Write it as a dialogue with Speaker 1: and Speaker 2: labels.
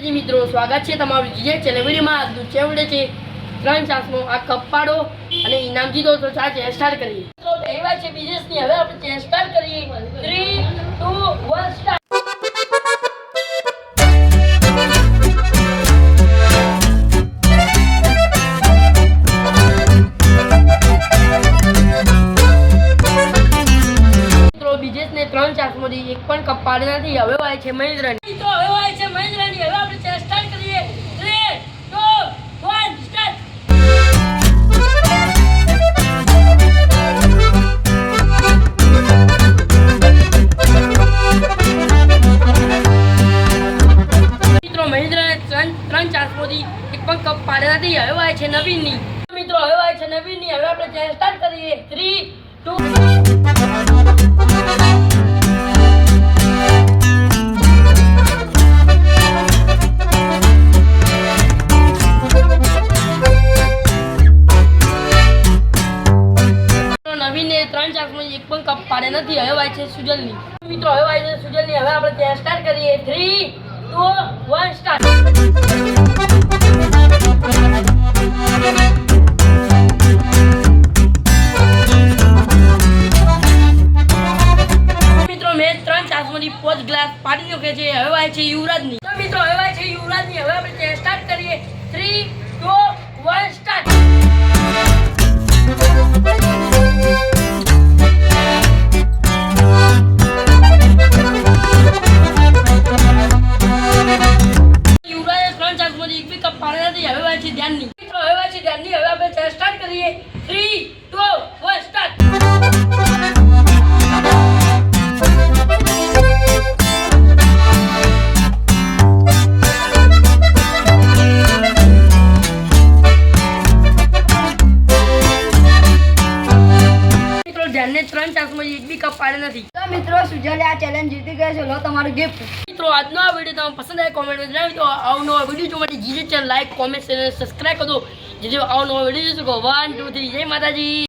Speaker 1: જી મિત્રો, સ્વાગત છે તમારું જીજે ચેનલ વિડીયોમાં આજનું ચેવડે છે ત્રણ ચાન્સનો આ કપ અને ઇનામ જીતો તો ચાલ સ્ટાર્ટ કરીએ. તો એવા છે બિઝનેસની હવે આપણે સ્ટાર્ટ કરીએ. થ્રી ટુ વન સ્ટાર્ટ બિઝનેસને ત્રણ ચાન્સમાંથી એક પણ કપ પાડે નથી. હવે વાય છે મહેન્દ્રની. તો હવે વાય છે કરીએ, હવે આપણે ચેસ સ્ટાર્ટ કરીએ. મિત્રો મહિન્દ્રાએ ત્રણ ત્રણ ચાર સુધી એક કપ પાડેલા હતી હવે આવે છે નવીનની. મિત્રો હવે આવે છે નવીનની. હવે આપણે ચેસ સ્ટાર્ટ કરીએ. થ્રી ત્રણ ચાન્સમાં એક પણ કપ પાડે નથી, હવે વાય છે સુજલની. મિત્રો, હવે વાય છે સુજલની. હવે આપણે ત્યાં સ્ટાર્ટ કરીએ. Three two one start glass પાડી નાખ્યો છે. હવે વાય છે યુવરાજની. તો મિત્રો, હવે છે યુવરાજની. હવે આપણે સ્ટાર્ટ કરીએ. થ્રી એક કપ પાડે નથી, હવે વાય ધ્યાન ધ્યાનની મિત્રો, હવે વાય ધ્યાન નહીં હવે આપણે સ્ટાર્ટ કરીએ. થ્રી ટુ વન સ્ટાર્ટ ત્રણ ચાન્સમાંથી એક બી કપ પાડે નથી.
Speaker 2: તો મિત્રો, સુજલે આ ચેલેન્જ જીતી ગયો છે. લો, તમારું ગિફ્ટ
Speaker 1: મિત્રો, આજનો આ વીડિયો તમને પસંદ આવે કોમેન્ટ જણાવી તો અવનવા વીડિયો જોવા માટે GJ channel like comment channel subscribe કરો. જેથી અવનવા વીડિયો જોઈ શકો વન ટુ થ્રી જય માતાજી.